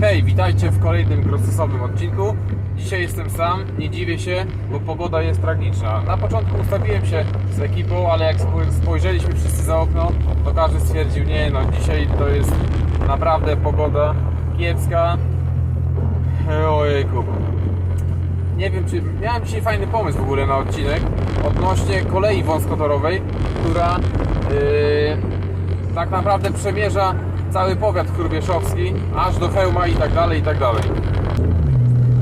Hej, witajcie w kolejnym grossosowym odcinku. Dzisiaj jestem sam, nie dziwię się, bo pogoda jest tragiczna. Na początku ustawiłem się z ekipą, ale jak spoj- spojrzeliśmy wszyscy za okno, to każdy stwierdził, nie no, dzisiaj to jest naprawdę pogoda kiepska. Nie wiem, czy miałem dzisiaj fajny pomysł w ogóle na odcinek odnośnie kolei wąskotorowej, która yy, tak naprawdę przemierza cały powiat chrubieszowski, aż do Chełma i tak dalej, i tak dalej.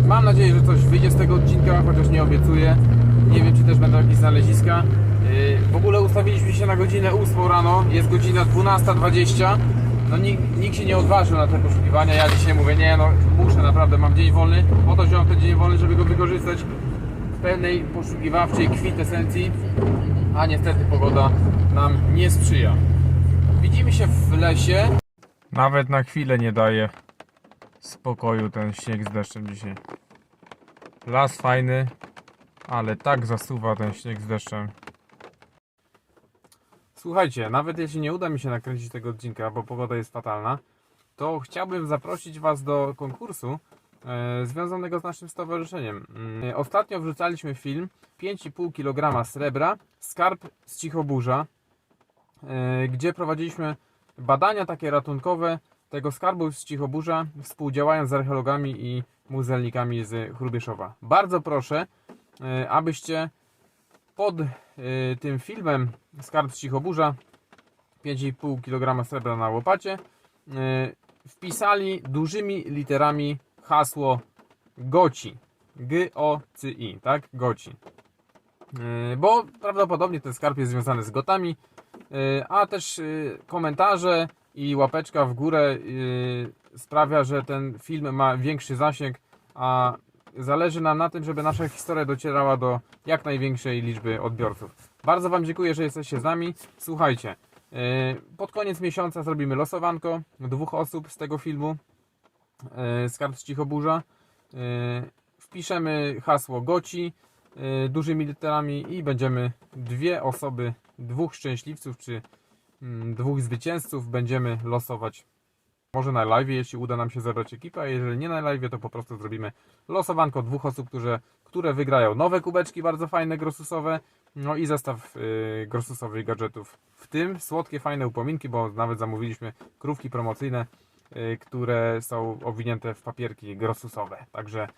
Mam nadzieję, że coś wyjdzie z tego odcinka, chociaż nie obiecuję. Nie wiem, czy też będą jakieś znaleziska. Yy, W ogóle ustawiliśmy się na godzinę 8 rano, jest godzina 12.20. No nikt, nikt się nie odważył na te poszukiwania. Ja dzisiaj mówię, nie no, muszę naprawdę, mam dzień wolny. Po to wziąłem ten dzień wolny, żeby go wykorzystać w pełnej poszukiwawczej kwintesencji. A niestety pogoda nam nie sprzyja. Widzimy się w lesie. Nawet na chwilę nie daje spokoju ten śnieg z deszczem dzisiaj. Las fajny, ale tak zasuwa ten śnieg z deszczem. Słuchajcie, nawet jeśli nie uda mi się nakręcić tego odcinka, bo pogoda jest fatalna, to chciałbym zaprosić Was do konkursu e, związanego z naszym stowarzyszeniem. Mm, ostatnio wrzucaliśmy film 5,5 kg srebra, skarb z Cichoburza, e, gdzie prowadziliśmy badania takie ratunkowe tego skarbu z Cichoburza, współdziałając z archeologami i muzealnikami z Chrubieszowa. Bardzo proszę, e, abyście pod e, tym filmem Skarb z Cichoburza 5,5 kg srebra na łopacie e, wpisali dużymi literami hasło GOCI. G-O-C-I, tak? GOCI. E, Bo prawdopodobnie ten skarb jest związany z gotami, a też komentarze i łapeczka w górę sprawia, że ten film ma większy zasięg, a zależy nam na tym, żeby nasza historia docierała do jak największej liczby odbiorców. Bardzo Wam dziękuję, że jesteście z nami. Słuchajcie, e, pod koniec miesiąca zrobimy losowanko dwóch osób z tego filmu e, z kart Cichoburza. E, Wpiszemy hasło GOCI dużymi literami i będziemy dwie osoby, dwóch szczęśliwców czy mm, dwóch zwycięzców będziemy losować może na live, jeśli uda nam się zebrać ekipę, a jeżeli nie na live, to po prostu zrobimy losowanko dwóch osób, które, które wygrają nowe kubeczki bardzo fajne, grosusowe, no i zestaw y, grosusowych gadżetów. W tym słodkie, fajne upominki, bo nawet zamówiliśmy krówki promocyjne, y, które są owinięte w papierki grosusowe. Także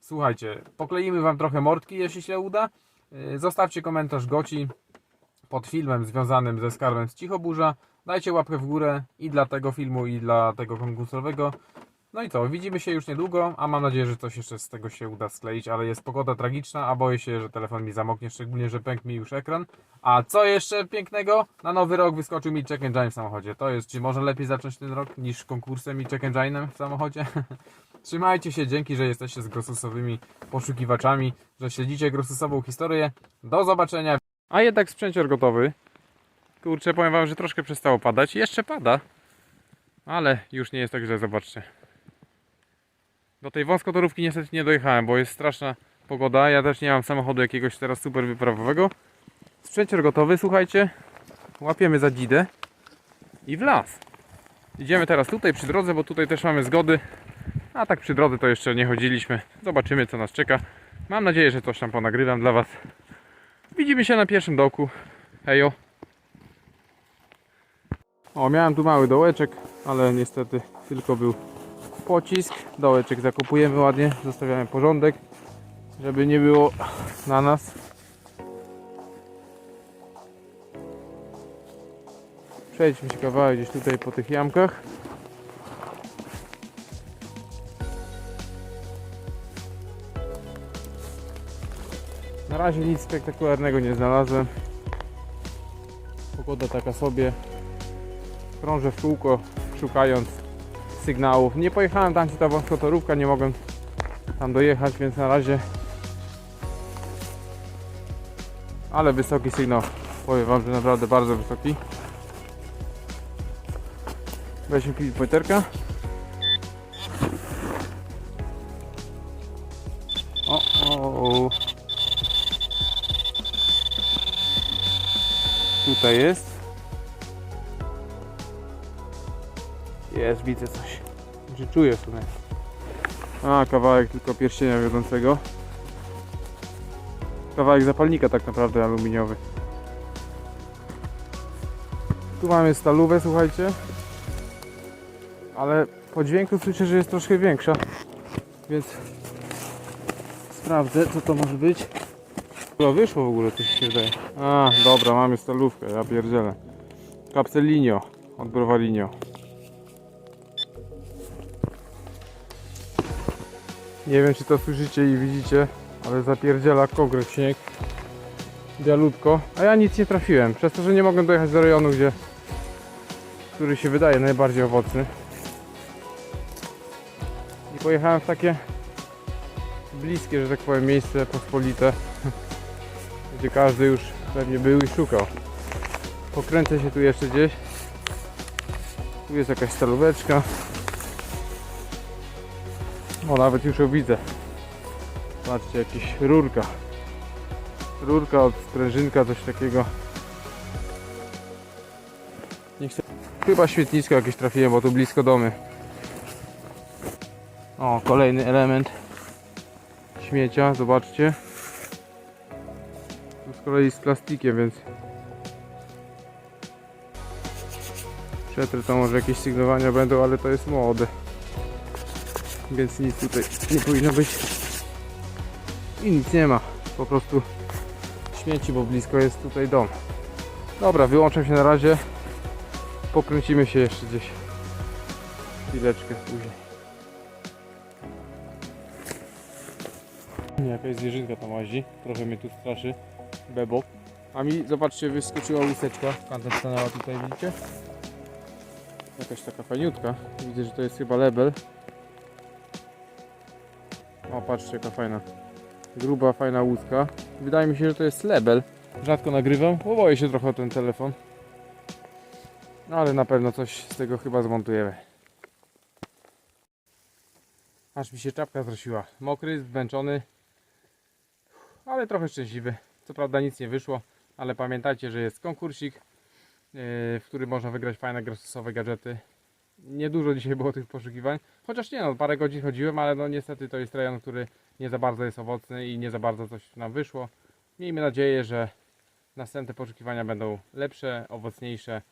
słuchajcie, pokleimy Wam trochę mordki, jeśli się uda. Y, Zostawcie komentarz Goci pod filmem związanym ze skarbem z Cichoburza. Dajcie łapkę w górę i dla tego filmu, i dla tego konkursowego. No i co, widzimy się już niedługo, a mam nadzieję, że coś jeszcze z tego się uda skleić, ale jest pogoda tragiczna, a boję się, że telefon mi zamoknie, szczególnie, że pękł mi już ekran. A co jeszcze pięknego? Na nowy rok wyskoczył mi check engine w samochodzie. To jest, czy może lepiej zacząć ten rok niż konkursem i check engine'em w samochodzie? Trzymajcie się, dzięki, że jesteście z grosusowymi poszukiwaczami, że śledzicie grosusową historię. Do zobaczenia. A jednak sprzęcior gotowy. Kurczę, powiem wam, że troszkę przestało padać. Jeszcze pada, ale już nie jest tak źle, zobaczcie. Do tej wąskotorówki niestety nie dojechałem, bo jest straszna pogoda. Ja też nie mam samochodu jakiegoś teraz super wyprawowego. Sprzęcior gotowy, słuchajcie. Łapiemy za dzidę i w las. Idziemy teraz tutaj przy drodze, bo tutaj też mamy zgody. A tak przy drodze to jeszcze nie chodziliśmy. Zobaczymy co nas czeka. Mam nadzieję, że coś tam ponagrywam dla Was. Widzimy się na pierwszym dołku. Hejo. O, miałem tu mały dołeczek, ale niestety tylko był pocisk. Dołeczek zakopujemy ładnie, zostawiamy porządek, żeby nie było na nas. Przejdźmy się kawałek gdzieś tutaj po tych jamkach. Na razie nic spektakularnego nie znalazłem. Pogoda taka sobie krążę w kółko szukając sygnałów. Nie pojechałem tam, gdzie ta wąskotorówka, nie mogłem tam dojechać, więc na razie. Ale wysoki sygnał, powiem Wam, że naprawdę bardzo wysoki. Weźmy pointerka. O, o, o. Tutaj jest. Jest, widzę coś. Czy czuję w sumie. A, kawałek tylko pierścienia wiodącego. Kawałek zapalnika tak naprawdę aluminiowy. Tu mamy stalówę, słuchajcie. Ale po dźwięku słyszę, że jest troszkę większa. Więc sprawdzę, co to może być. Chyba wyszło w ogóle, coś się wydaje. A, dobra, mamy stalówkę, ja pierdzielę. Capselinio od Browalinio. Nie wiem, czy to słyszycie i widzicie, ale zapierdziela konkret śnieg. Bialutko. A ja nic nie trafiłem, przez to, że nie mogłem dojechać do rejonu, gdzie który się wydaje najbardziej owocny. I pojechałem w takie bliskie, że tak powiem, miejsce pospolite, gdzie każdy już pewnie był i szukał. Pokręcę się tu jeszcze gdzieś. Tu jest jakaś stalóweczka. O, nawet już ją widzę. Patrzcie, jakieś rurka. Rurka od sprężynka, coś takiego. Nie chcę... Chyba świetnisko jakieś trafiłem, bo tu blisko domy. O, kolejny element śmiecia, zobaczcie. Tu z kolei z plastikiem, więc przetrę to może jakieś sygnowania będą, ale to jest młode. Więc nic tutaj nie powinno być. I nic nie ma. Po prostu śmieci, bo blisko jest tutaj dom. Dobra, wyłączam się na razie. Pokręcimy się jeszcze gdzieś. Chwileczkę później. Jakaś zwierzynka tam łazi. Trochę mnie tu straszy. Bebok. A mi, zobaczcie, wyskoczyła łuseczka. Kanta stanęła tutaj, widzicie? Jakaś taka fajniutka. Widzę, że to jest chyba lebel. O, patrzcie, jaka fajna. Gruba, fajna łuska. Wydaje mi się, że to jest lebel. Rzadko nagrywam, bo się trochę o ten telefon. No ale na pewno coś z tego chyba zmontujemy. Aż mi się czapka zrosiła. Mokry, zmęczony, ale trochę szczęśliwy. Co prawda nic nie wyszło, ale pamiętajcie, że jest konkursik, yy, w którym można wygrać fajne gratisowe gadżety. Niedużo dzisiaj było tych poszukiwań, chociaż nie no, parę godzin chodziłem, ale no niestety to jest rejon, który nie za bardzo jest owocny i nie za bardzo coś nam wyszło. Miejmy nadzieję, że następne poszukiwania będą lepsze, owocniejsze.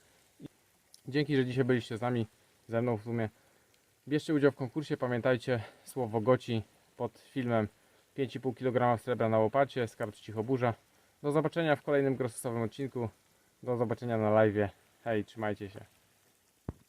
Dzięki, że dzisiaj byliście z nami, ze mną w sumie. Bierzcie udział w konkursie, pamiętajcie słowo goci pod filmem 5,5 kg srebra na łopacie z kart Cichoburza. Do zobaczenia w kolejnym grososowym odcinku. Do zobaczenia na live. Hej, trzymajcie się.